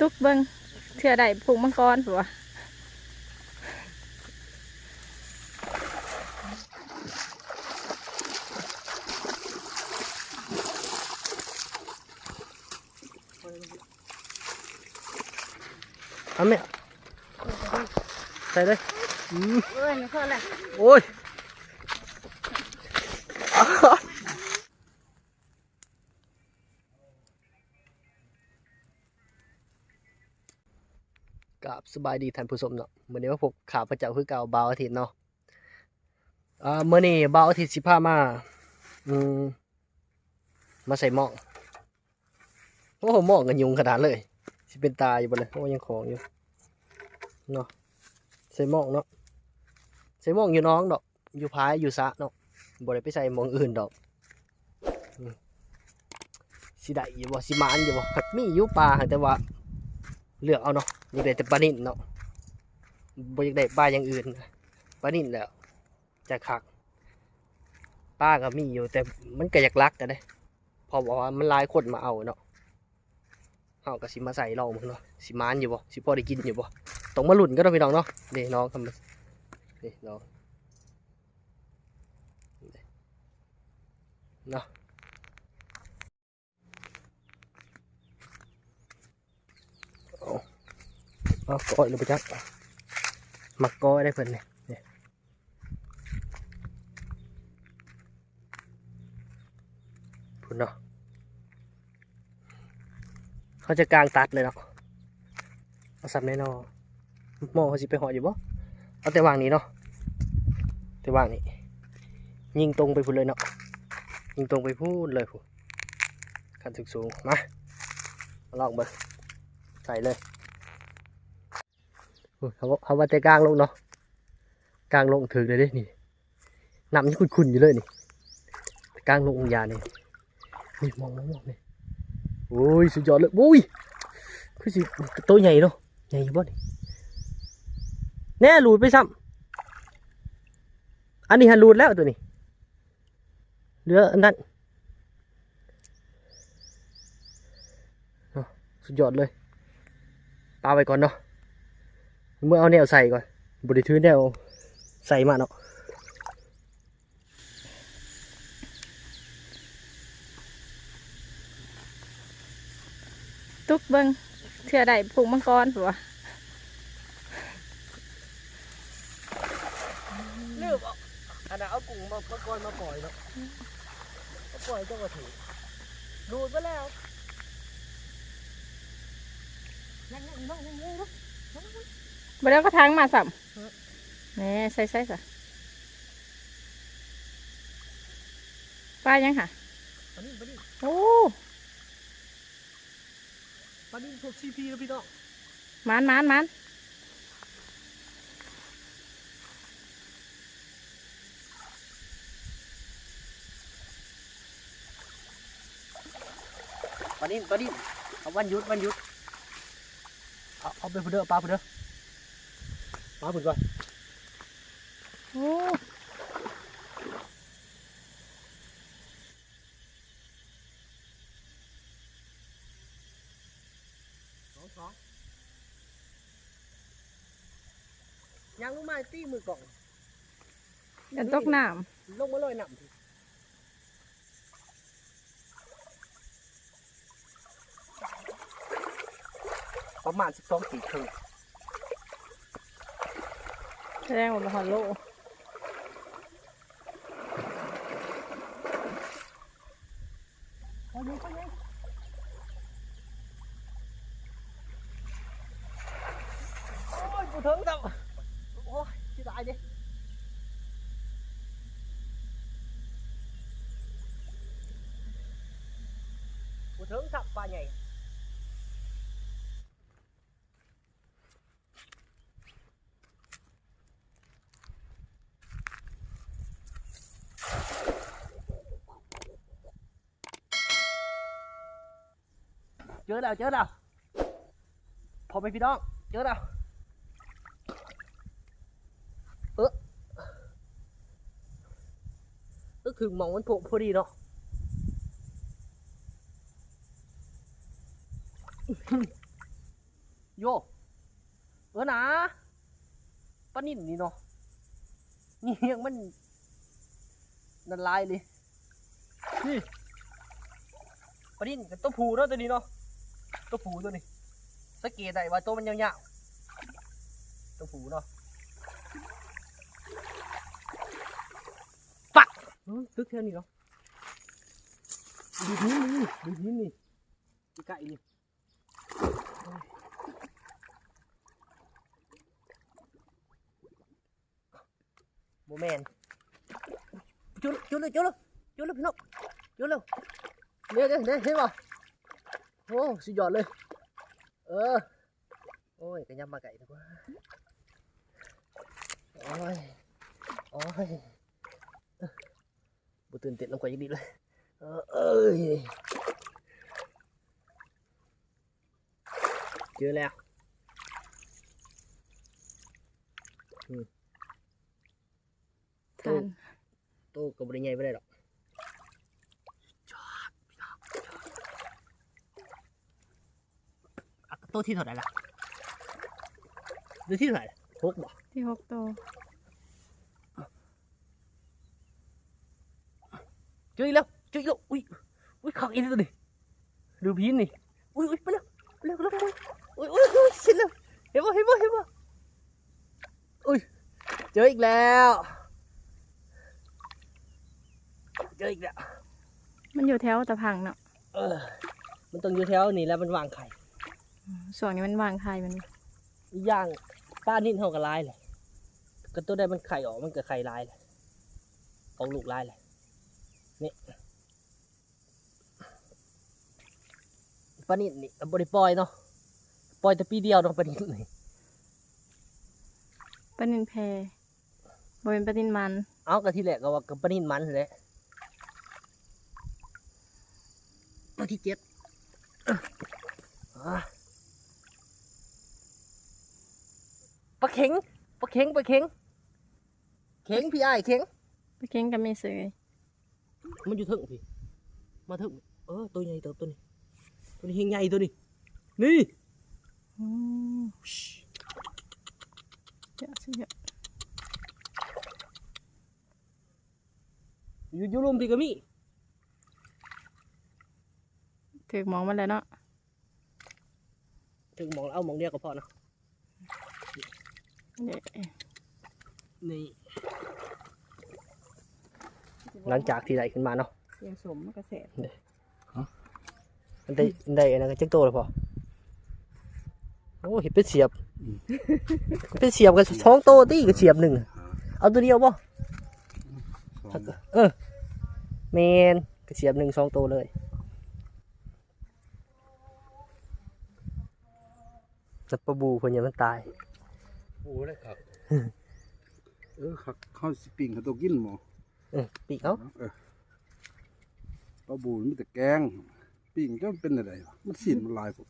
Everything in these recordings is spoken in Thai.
ตุกเบิ้งเถื่อใดผูกมังกรผัวเอาไหมใส่เลยอืม เอ้ยไม่พอละโอ้ย กับสบายดีท่านผู้ชมเนาะเมื่อนี้ว่าพบข่าวพระเจ้าคือเก่าบ่าวอาทิตย์เนาะอ่ามื่อนี้บ่าวอาทิตย์สิพามาอืมมาใส่หม้อโอ้โหหม้อกันยุงขนาดเลยสิเป็นตาอยู่บ่เลยโอ้ยังของอยู่เนาะใส่หม้อเนาะใส่หม้ออยู่น้องดอกอยู่พายอยู่สะเนาะบ่ได้ไปใส่หม้ออื่นดอกสิได้อยู่บ่สิมานอยู่บ่ผักมีอยู่ป่าแต่ว่าเลือกเอาเนาะ อยากได้แต่ปลานิ่นเนาะบ่อยากได้ปลาอย่างอื่นปลานิ่นแล้วจะคักปลาก็มีอยู่แต่มันก็อยากลักกันเด้พอบอกว่ามันลายคนมาเอาเนาะเฮาก็สิมาใส่ลองมึงเนาะสิมานอยู่บ่สิพอได้กินอยู่บ่ต้องมาหลุ้นกันเนาะพี่น้องเนาะนี่น้องทำนี่เนาะเนาะเอา เอาก้อยลงไปจักมักก้อยได้เพิ่นเนี่ยนี่พุ่นเนาะเขาจะกลางตัดเลยเนาะเอาสับแน่นอนหม้อเขาสิไปหออยู่บ่เอาแต่วางนี้เนาะแต่วางนี้ยิงตรงไปพูดเลยเนาะยิงตรงไปพูดเลยพูดขันสูงสูงๆมาลองเบิ่งใส่เลย เขาว่าเขาว่าแต่กลางลงเนาะกลางลงถึงเลยด้นี่น้ำนี่ขุ่นๆอยู่เลยนี่กลางลงองยาเนี่นี่มองมองมองนี่โอ้ยสุดยอดเลยโอ้ยคือสิตัวใหญ่เนาะใหญ่บ่นี่แน่หลุดไปซ้ำอันนี้ฮันหลุดแล้วตัวนี้เหลืออันนั้นสุดยอดเลยปาไปก่อนเนาะ เมื่อเอาแนวใส่ก่อนบริทือแนวใส่มาเนาะตุกเบิ้งเถื่อใดผูกมังกรผัวลืมอันนั้นเอากุ้งมาปก่อนมาปล่อยเนาะมาปล่อยเจ้าก็ถือหลุดไปแล้วยังยังยังยังยัง บ่ได้ก็ทางมาสัมแหน่ใส่ใส่สะปลายังค่ะปานิ่ปานิ่โอ้ปานิ่สดซีพีแล้วพี่น้องหมันหมันหมันปานิ่ปานิ่เอาวันหยุดวันหยุดเอาเอาไปพูดเด้อปลาพูดเด้อปลาพูดก่อ นโอ้สองสองยังลงมาตีมือกล่องยัน ตกน้ลงมาเลยหนำประมาณสิบสองปีครึ่งำแสดงว่าบ่ฮอดโล ไปเลยไปเลยโอ้ยกูถึงแล้วโอ้ยที่ตายดิกูถึงสับปลาใหญ่ เจอแล้วเจอแล้วพอไปพี่น้อง เจอแล้วเออเออคือมองมันโผล่พอดีเนาะโยเออนะปลานิ่นนี่เนาะนี่ยังมันนันลายเลยนี่ปลานิ่นกับตัวผูเนาะตัวนี้เนาะ ตัวผูตัวนี้สังเกตได้ว่าตัวมันยาวๆตัวผูเนาะปักเออตึกแค่นี้เนาะดูนี้นี่ดูนี้นี่ไก่นี่โมเมนจุดจุดเลยจุดเลยจุดเลยพี่น้องจุดเลยเดี๋ยวเดี๋ยวเดี๋ยวเห็นป่ะ โอ้สุดยอดเลย เออ โอ้ยกระยำมาไก่ดีกว่าโอ้ยโอ้ยเอ้อบุตื่นเต้นลงกว่าอีกนิดเลยเออเอ้ยเจอแล้วทานโตกับบริใหญ่ไปได้หรอก อะโตที่เท่าไหร่ล่ะหรือที่เท่าไหร่ล่ะหกบ่ที่หกโตวเจออีกแล้วเจออีกแล้วอุ้ยอุ้ยขังอีกแล้วตัวนี้ดูพีนนี่อุ้ยอุ้ยไปแล้วไปแล้วไปแล้วไปแล้วอุ้ยอุ้ยอุ้ยชินแล้วเห็นป่ะเห็นป่ะเห็นป่ะอุ้ยเจออีกแล้วเจออีกแล้วมันอยู่แถวตะพังเนาะเออมันต้องอยู่แถวนี้แล้วมันวางไข่ ส่วนนี้มันวางไข่มันอีกอย่างป้านิ่นเท่ากับลายเลยก็ตัวได้มันไข่ออกมันก็ไข่ลายเลยออกลูกลายเลยนี่ป้านิ่นนี่บริปล่อยเนาะปล่อยแต่ปีเดียวเนาะป้านิ่นนี่ปลานินแพบริเวณปลานินมัน เอากะที่แรกก็ว่ากับป้านิ่นมันนั่นแหละตัวที่เจ็ดอะปลาเข็งปลาเข็งปลาเข็งเข็งพี่ไอ้ายเข็งปลาเค็งกับไม่เสยมันอยู่เถึงพี่มาเถึงเออตัวใหญ่ตัวตัวนี้ตัวนี้เฮงใหญ่ตัวนี้นี่อืมเยอะสิเยอะอยู่อยู่รุมพี่ก็มีถือหมองมันแล้วเนาะถึงหมองเอาหมองเดียวก็พอนะเดี๋ยว นี่หลังจากที่ได้ขึ้นมาเนาะเสียงสมมันก็แสบมันได้มันได้อันนั้นก็จักโตแล้วพอโอ้เห็นเป็นเสียบเป็นเสียบกันสองโตตีกับเสียบหนึ่งเอาตัวเดียวป่ะสองเออเมนกับเสียบหนึ่งสองโตเลยแต่ปลาบูคนยังมันตาย โอ้ได้ครับเออครับข้าวสปริงเขาตัวกินหมอเออปีกเอ้าเออปลาบูมีแต่แกง ปิ้งก็เป็นอะไรวะมันสิ้นมันลายผม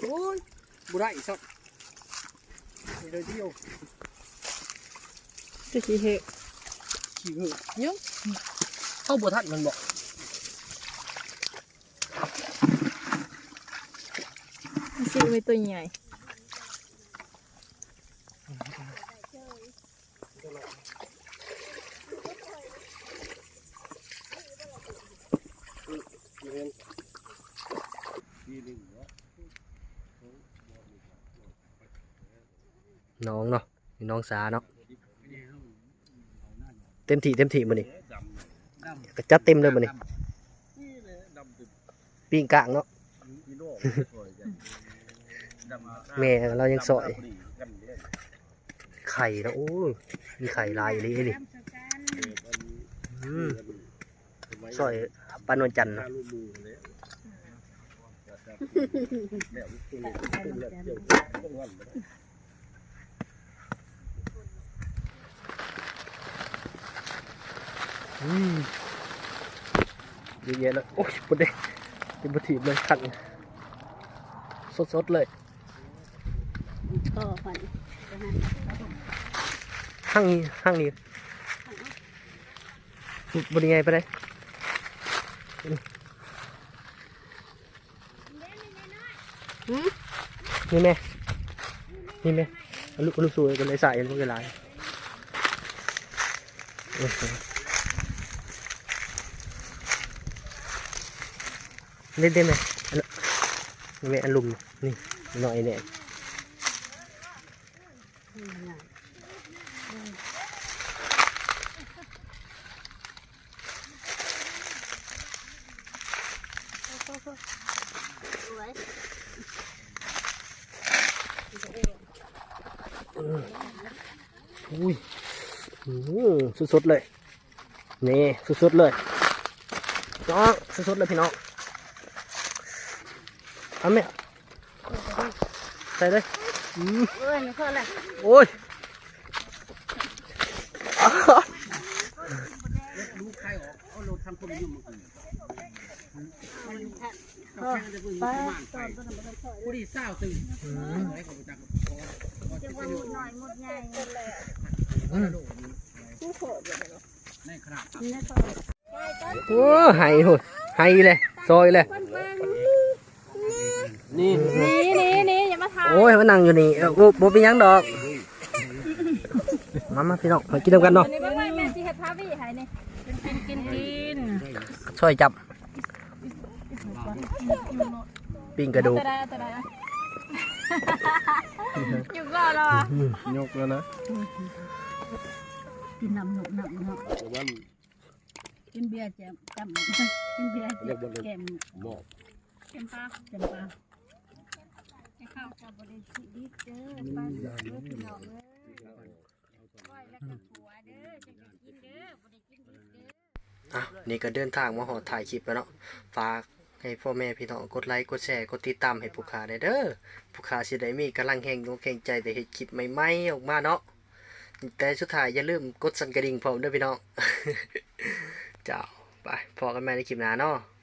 โอ้ยบุไรอีกสักเดี๋ยวเดียวจะขี้เหะขี่เห อะเนี้ยเข้าบัวทัดมันบอกซิไว้ตัวใหญ่น้องเนาะนี่น้องสาเนาะเต็มที่เต็มที่มันนี่ก็จัดเต็มเลยมันนี่นี่เลยดำตึปิ้งกลางเนาะ แม่เรายังสอย ไข่เนาะโอ้ยมีไข่ลายอยู่นี่นี่อืมสอยปลานวลจันทร์เนาะอืมเยอะแยะเลยโอ้ยบดเด้เป็นบดถีบเลยขันสดๆเลย ก็ฝันห้างนี้ห้างนี้บนยังไงไปเลยนี่แม่ นี่แม่เอาลูกเอาลูกสวยกันเลยสายมันก็ลายโอ้โหเล่นได้ไหมอันนั้นนี่แม่อันลุมนี่หน่อยเนี่ย อุ้ยสุดๆเลย นี่สุดๆเลยน้องสุดๆเลยพี่น้องเอาไหมใส่เลย อืมเอ้ยไม่พอละโอ้ยป้าตอนต้นมันก็ผู้ดีเศร้าตึงอืมไว้ของจักรจะว่าหมดหน่อยหมดใหญ่ในขนาดนี่ก็โอ้ไห้โหไห้เลยซอยเลย นี่นี่นี่นี่อย่ามาทำโอ้ยมานั่งอยู่นี่เออบ่บ่เป็นหยังดอก มามาพี่น้องมากินด้วยกันเนาะอันนี้เบิ่งไว้แม่สิเฮ็ดพาวี่ให้นี่กินกินกินช่วยจับปิ้งกระดูก จะได้จะได้อะอยู่ก่อนเหรอยกแล้วนะกินน้ำหนุกน้ำเนาะแต่ว่ากินเบียร์แจมจำกินเบียร์แจมหมอกเข็มปลาจำปาให้ ข้าวจะบริสุทธิ์ดีเด้อป้าเด้อพี่น้องเอ้ยก้อยแล้วก็ผัวเด้อจะกินเด้อบริกินดีเด้อ อะนี่ก็เดินทางมาหอถ่ายคลิปแล้วเนาะฝากให้พ่อแม่พี่น้องกดไลค์กดแชร์กดติดตามให้ผู้ค้าได้เด้อผู้ค้าสิได้มีกำลังแห่งดวงแห่งใจได้เฮ็ดคลิปใหม่ๆออกมาเนาะแต่สุดท้ายอย่าลืมกดสั่นกระดิ่งพร้อมด้อพี่น้อง เจ้าไปพอกันใหม่ในคลิปหน้าเนาะ